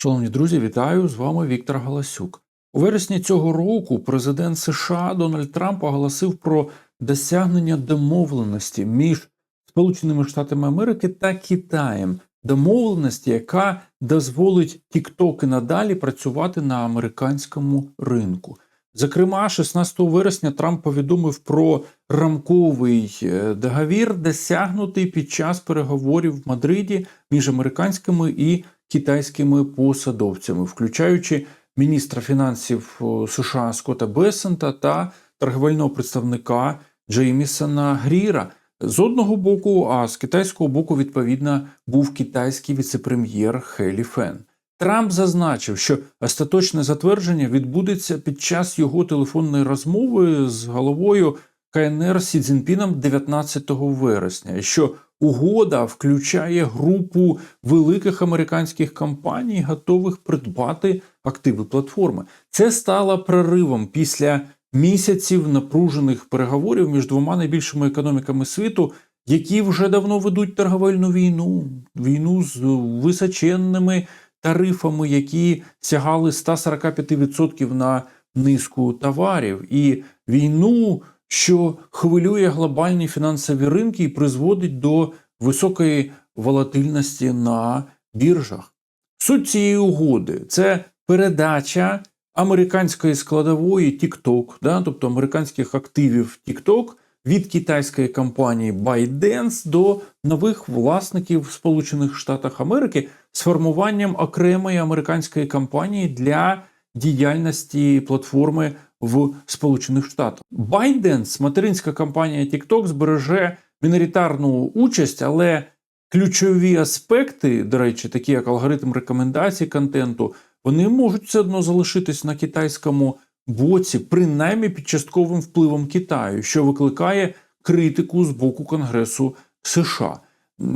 Шановні друзі, вітаю! З вами Віктор Галасюк. У вересні цього року президент США Дональд Трамп оголосив про досягнення домовленості між Сполученими Штатами Америки та Китаєм. Домовленості, яка дозволить TikTok і надалі працювати на американському ринку. Зокрема, 16 вересня Трамп повідомив про рамковий е, договір, досягнутий під час переговорів в Мадриді між американськими і китайськими посадовцями, включаючи міністра фінансів е, США Скотта Бесента та торговельного представника Джеймісона Гріра. З одного боку, а з китайського боку, відповідно, був китайський віцепрем'єр Хелі Фен. Трамп зазначив, що остаточне затвердження відбудеться під час його телефонної розмови з головою КНР Сі Цзіньпіном 19 вересня, що угода включає групу великих американських компаній, готових придбати активи платформи. Це стало проривом після місяців напружених переговорів між двома найбільшими економіками світу, які вже давно ведуть торговельну війну, війну з височенними тарифами, які сягали 145% на низку товарів, і війну, що хвилює глобальні фінансові ринки і призводить до високої волатильності на біржах. Суть цієї угоди це передача американської складової TikTok, да, тобто американських активів TikTok від китайської компанії ByteDance до нових власників в Сполучених Штатах Америки з формуванням окремої американської компанії для діяльності платформи в Сполучених Штатах. ByteDance, материнська компанія TikTok, збереже міноритарну участь, але ключові аспекти, до речі, такі як алгоритм рекомендацій контенту, вони можуть все одно залишитись на китайському боці, принаймні під частковим впливом Китаю, що викликає критику з боку Конгресу США.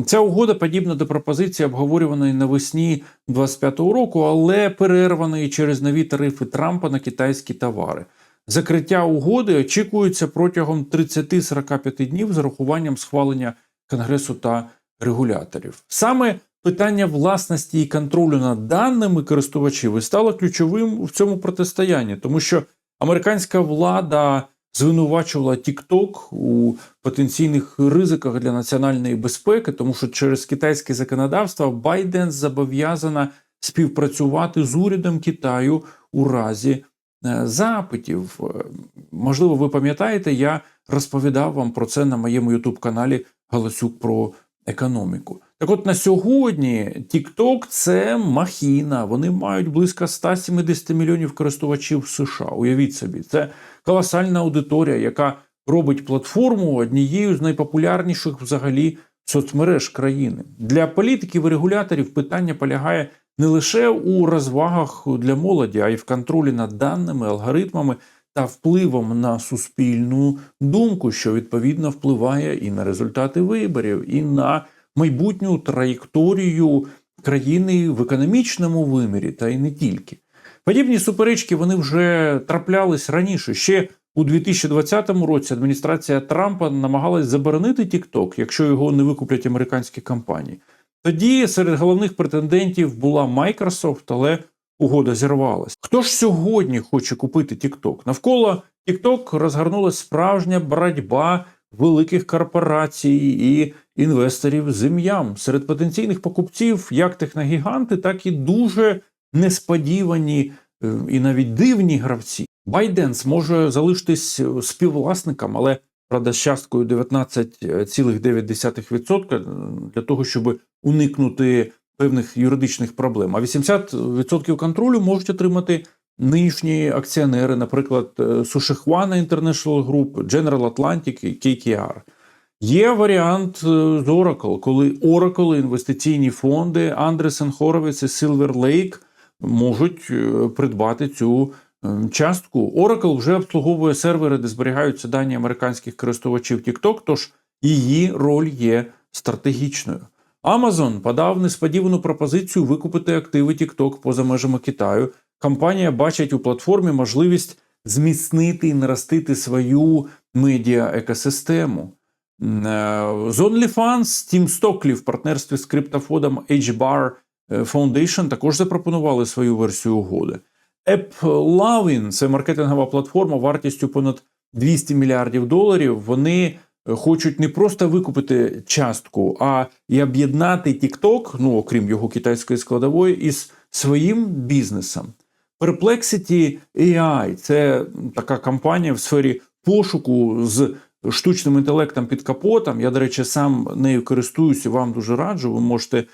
Ця угода подібна до пропозиції, обговорюваної навесні 25-го року, але перерваної через нові тарифи Трампа на китайські товари. Закриття угоди очікується протягом 30-45 днів з урахуванням схвалення Конгресу та регуляторів. Саме питання власності і контролю над даними користувачів і стало ключовим в цьому протистоянні, тому що американська влада звинувачувала TikTok у потенційних ризиках для національної безпеки, тому що через китайське законодавство Байден зобов'язана співпрацювати з урядом Китаю у разі запитів. Е, Можливо, ви пам'ятаєте, я розповідав вам про це на моєму ютуб каналі Галасюк про економіку. Так от на сьогодні TikTok – це махіна. Вони мають близько 170 мільйонів користувачів США. Уявіть собі, це колосальна аудиторія, яка робить платформу однією з найпопулярніших взагалі соцмереж країни. Для політиків і регуляторів питання полягає не лише у розвагах для молоді, а й в контролі над даними, алгоритмами та впливом на суспільну думку, що відповідно впливає і на результати виборів, і на майбутню траєкторію країни в економічному вимірі, та й не тільки. Подібні суперечки вони вже траплялись раніше. Ще у 2020 році адміністрація Трампа намагалась заборонити TikTok, якщо його не викуплять американські компанії. Тоді серед головних претендентів була Microsoft, але угода зірвалась. Хто ж сьогодні хоче купити TikTok? Навколо TikTok розгорнулася справжня боротьба великих корпорацій і інвесторів з ім'ям серед потенційних покупців, як техногіганти, так і дуже несподівані е, і навіть дивні гравці. Байденс може залишитись співвласником, але правда з часткою 19,9% для того, щоб уникнути певних юридичних проблем. А 80% контролю можуть отримати нинішні акціонери, наприклад, Susquehanna International Group, General Atlantic і KKR. Є варіант з Oracle, коли Oracle інвестиційні фонди Andreessen Horowitz і Silver Lake можуть е, придбати цю частку. Oracle вже обслуговує сервери, де зберігаються дані американських користувачів TikTok, тож її роль є стратегічною. Amazon подав несподівану пропозицію викупити активи TikTok поза межами Китаю. Компанія бачить у платформі можливість зміцнити і наростити свою медіа екосистему. З OnlyFans Тім Стоклі в партнерстві з криптофодом HBAR е, Foundation також запропонували свою версію угоди. AppLovin – це маркетингова платформа вартістю понад 200 мільярдів доларів. Вони е, хочуть не просто викупити частку, а і об'єднати TikTok, ну окрім його китайської складової, із своїм бізнесом. Perplexity AI – це така компанія в сфері пошуку з штучним інтелектом під капотом. Я, до речі, сам нею користуюся, вам дуже раджу. Ви можете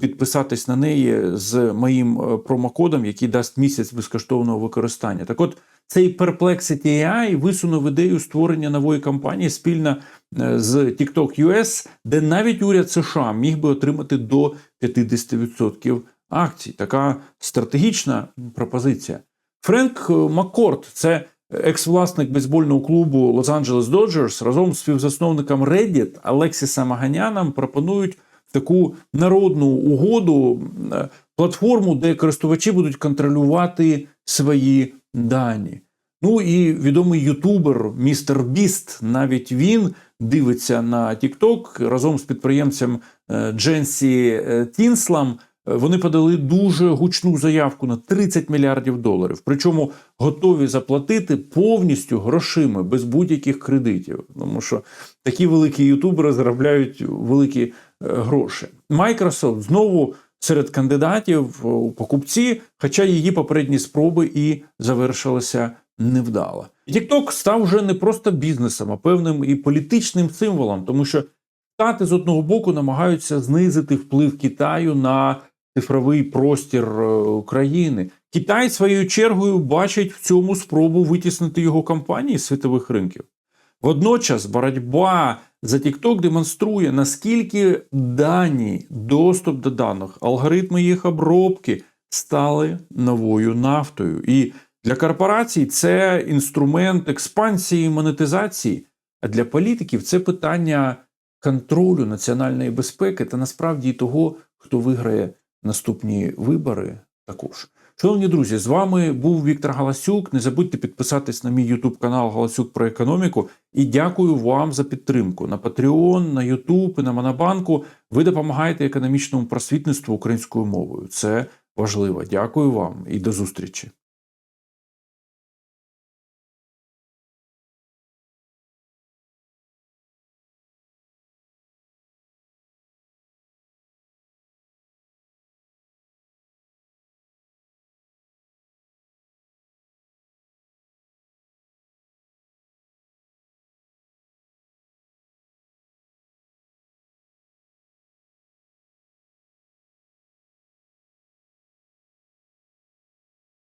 підписатись на неї з моїм е, промокодом, який дасть місяць безкоштовного використання. Так от цей Perplexity AI висунув ідею створення нової компанії спільно е, з TikTok US, де навіть уряд США міг би отримати до 50% акцій. Така стратегічна пропозиція. Френк Маккорд це екс-власник бейсбольного клубу Лос-Анджелес Доджерс разом з співзасновником Reddit Алексісом Маганяном пропонують таку народну угоду, е, платформу, де користувачі будуть контролювати свої дані. Ну і відомий ютубер містер Біст, навіть він дивиться на TikTok разом з підприємцем е, Дженсі е, Тінслам. Вони подали дуже гучну заявку на 30 мільярдів доларів. Причому готові заплатити повністю грошима без будь-яких кредитів. Тому що такі великі ютубери заробляють великі е, гроші. Microsoft знову серед кандидатів у покупці, хоча її попередні спроби і завершилися невдало. TikTok став вже не просто бізнесом, а певним і політичним символом, тому що Штати з одного боку намагаються знизити вплив Китаю на цифровий простір е, України. Китай своєю чергою бачить в цьому спробу витіснити його компанії з світових ринків. Водночас боротьба за TikTok демонструє, наскільки дані, доступ до даних, алгоритми їх обробки стали новою нафтою. І для корпорацій це інструмент експансії і монетизації. А для політиків це питання контролю національної безпеки та насправді того, хто виграє наступні вибори. Також. Шановні друзі, з вами був Віктор Галасюк. Не забудьте підписатись на мій YouTube канал Галасюк про економіку. І дякую вам за підтримку на Patreon, на YouTube і на Монобанку. Ви допомагаєте економічному просвітництву українською мовою. Це важливо. Дякую вам і до зустрічі.